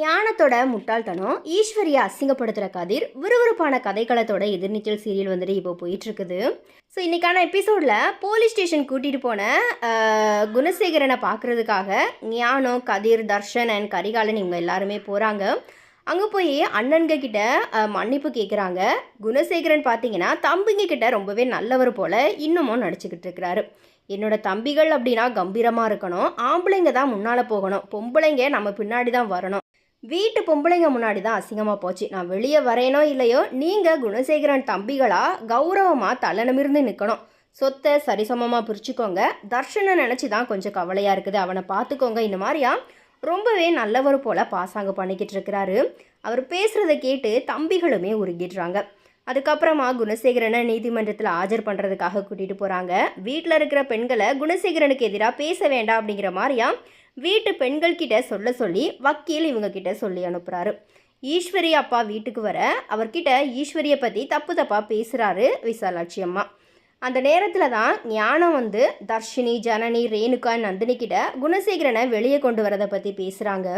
ஞானத்தோட முட்டாள்தனம் ஈஸ்வரியை அசிங்கப்படுத்துகிற கதிர் விறுவிறுப்பான கதைக்களத்தோட எதிர்நீச்சல் சீரியல் வந்துட்டு இப்போ போயிட்டுருக்குது. ஸோ இன்னைக்கான எபிசோடில் போலீஸ் ஸ்டேஷன் கூட்டிகிட்டு போன குணசேகரனை பார்க்குறதுக்காக ஞானம் கதிர் தர்ஷன் அண்ட் கரிகாலன் இவங்க எல்லாருமே போகிறாங்க அங்கே போய் அண்ணன்க கிட்ட மன்னிப்பு கேட்குறாங்க குணசேகரன் பார்த்தீங்கன்னா தம்பிங்க கிட்ட ரொம்பவே நல்லவர் போல் இன்னமும் நடிச்சுக்கிட்டு இருக்கிறாரு. என்னோட தம்பிகள் அப்படின்னா கம்பீரமாக இருக்கணும். ஆம்பளைங்க தான் முன்னால் போகணும். பொம்பளைங்க நம்ம பின்னாடி தான் வரணும். வீட்டு பொம்பளைங்க முன்னாடி தான் அசிங்கமாக போச்சு. நான் வெளியே வரேனோ இல்லையோ நீங்கள் குணசேகரன் தம்பிகளா கௌரவமாக தலை நிமிர்ந்து நிற்கணும் சொத்தை சரிசமமாக பிரிச்சுக்கோங்க. தர்ஷனை நினச்சி தான் கொஞ்சம் கவலையாக இருக்குது. அவனை பார்த்துக்கோங்க. இந்த மாதிரியா? ரொம்பவே நல்லவர் போல் பாசாங்க பண்ணிக்கிட்டு இருக்கிறாரு. அவர் பேசுகிறத கேட்டு தம்பிகளுமே உருகிடுறாங்க. அதுக்கப்புறமா குணசேகரனை நீதிமன்றத்தில் ஆஜர் பண்ணுறதுக்காக கூட்டிகிட்டு போகிறாங்க வீட்டில் இருக்கிற பெண்களை குணசேகரனுக்கு எதிராக பேச வேண்டாம் அப்படிங்கிற மாதிரியா வீட்டு பெண்கள் கிட்ட சொல்ல சொல்லி வக்கீல் இவங்க கிட்ட சொல்லி அனுப்புகிறாரு ஈஸ்வரி அப்பா வீட்டுக்கு வர அவர்கிட்ட ஈஸ்வரியை பற்றி தப்பு தப்பாக பேசுகிறாரு விசாலாட்சி அம்மா. அந்த நேரத்தில் தான் ஞானம் வந்து தர்ஷினி ஜனனி ரேணுகா நந்தினி கிட்ட குணசேகரனை வெளியே கொண்டு வரதை பற்றி பேசுகிறாங்க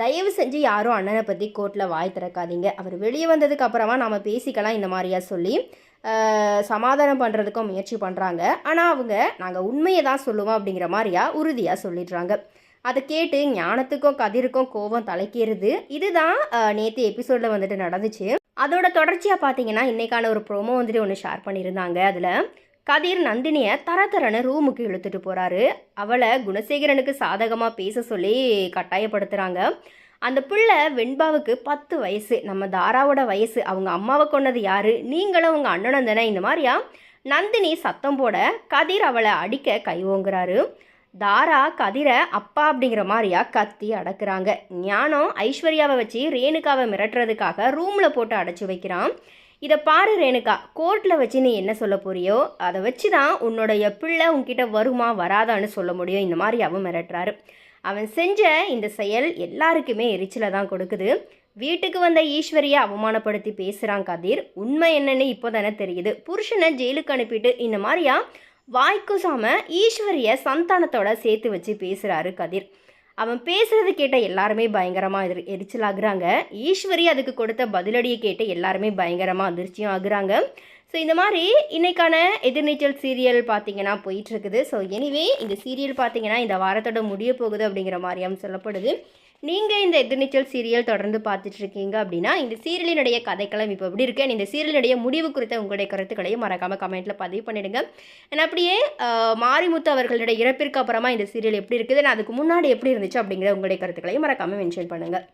தயவு செஞ்சு யாரும் அண்ணனை பற்றி கோர்ட்டில் வாய் திறக்காதீங்க. அவர் வெளியே வந்ததுக்கு அப்புறமா நாம் பேசிக்கலாம் இந்த மாதிரியா சொல்லி சமாதானம் பண்ணுறதுக்கும் முயற்சி பண்ணுறாங்க ஆனால் அவங்க நாங்கள் உண்மையை தான் சொல்லுவோம் அப்படிங்கிற மாதிரியா உறுதியாக சொல்லிடுறாங்க. அதை கேட்டு ஞானத்துக்கும் கதிருக்கும் கோபம் தலைக்கிறது. இதுதான் நேற்று எபிசோடில் வந்துட்டு நடந்துச்சு. அதோட தொடர்ச்சியாக பார்த்தீங்கன்னா இன்றைக்கான ஒரு ப்ரோமோ வந்துட்டு ஒன்று ஷேர் பண்ணியிருந்தாங்க. அதில் கதிர் நந்தினியை தர தரன்னு ரூமுக்கு இழுத்துட்டு போகிறாரு அவளை குணசேகரனுக்கு சாதகமாக பேச சொல்லி கட்டாயப்படுத்துகிறாங்க அந்த பிள்ளை வெண்பாவுக்கு பத்து வயசு. நம்ம தாராவோட வயசு. அவங்க அம்மாவை கொண்டது யாரு? நீங்களும் உங்கள் அண்ணனும் தானே? இந்த மாதிரியா? நந்தினி சத்தம் போட கதிர் அவளை அடிக்க கை ஓங்குறாரு. தாரா கதிரை அப்பா அப்படிங்கிற மாதிரியா கத்தி அடக்குறாங்க. ஞானம் ஐஸ்வர்யாவை வச்சு ரேணுகாவை மிரட்டுறதுக்காக ரூமில் போட்டு அடைச்சி வைக்கிறான். இதை பாரு ரேணுகா. கோர்ட்டில் வச்சு நீ என்ன சொல்ல போறியோ அதை வச்சு தான் உன்னுடைய பிள்ளை உன்கிட்ட வருமா வராதான்னு சொல்ல முடியும். இந்த மாதிரி அவன் மிரட்டுறாரு. அவன் செஞ்ச இந்த செயல் எல்லாருக்குமே எரிச்சலை தான் கொடுக்குது. வீட்டுக்கு வந்த ஈஸ்வரியை அவமானப்படுத்தி பேசுகிறான் கதிர். உண்மை என்னன்னு இப்போ தானே தெரியுது. புருஷனை ஜெயிலுக்கு அனுப்பிட்டு இந்த மாதிரியா வாய்க்குசாம ஈஸ்வரியை சந்தானத்தோட சேர்த்து வச்சு பேசுகிறாரு கதிர். அவன் பேசுறது கேட்ட எல்லாருமே பயங்கரமாக எதிர் எரிச்சல் ஆகுறாங்க ஈஸ்வரி அதுக்கு கொடுத்த பதிலடியை கேட்டு எல்லாருமே பயங்கரமாக அதிர்ச்சியும் ஆகுறாங்க. ஸோ இந்த மாதிரி இன்னைக்கான எதிர்நீச்சல் சீரியல் பார்த்தீங்கன்னா போயிட்டுருக்குது ஸோ எனிவே இந்த சீரியல் பார்த்தீங்கன்னா இந்த வாரத்தோட முடிய போகுது அப்படிங்கிற மாதிரியாம் சொல்லப்படுது. நீங்கள் இந்த எதிர்நீச்சல் சீரியல் தொடர்ந்து பார்த்துட்ருக்கீங்க அப்படின்னா இந்த சீரியலினுடைய கதைக்களம் இப்போ எப்படி இருக்கு? இந்த சீரியலினுடைய முடிவு குறித்த உங்களுடைய கருத்துக்களையும் மறக்காமல் கமெண்ட்டில் பதிவு பண்ணிடுங்க. நான் அப்படியே மாரிமுத்து அவர்களுடைய இறப்பிற்கு அப்புறமா இந்த சீரியல் எப்படி இருக்குது? நான் அதுக்கு முன்னாடி எப்படி இருந்துச்சு அப்படிங்கிற உங்களுடைய கருத்துக்களையும் மறக்காமல் மென்ஷன் பண்ணுங்கள்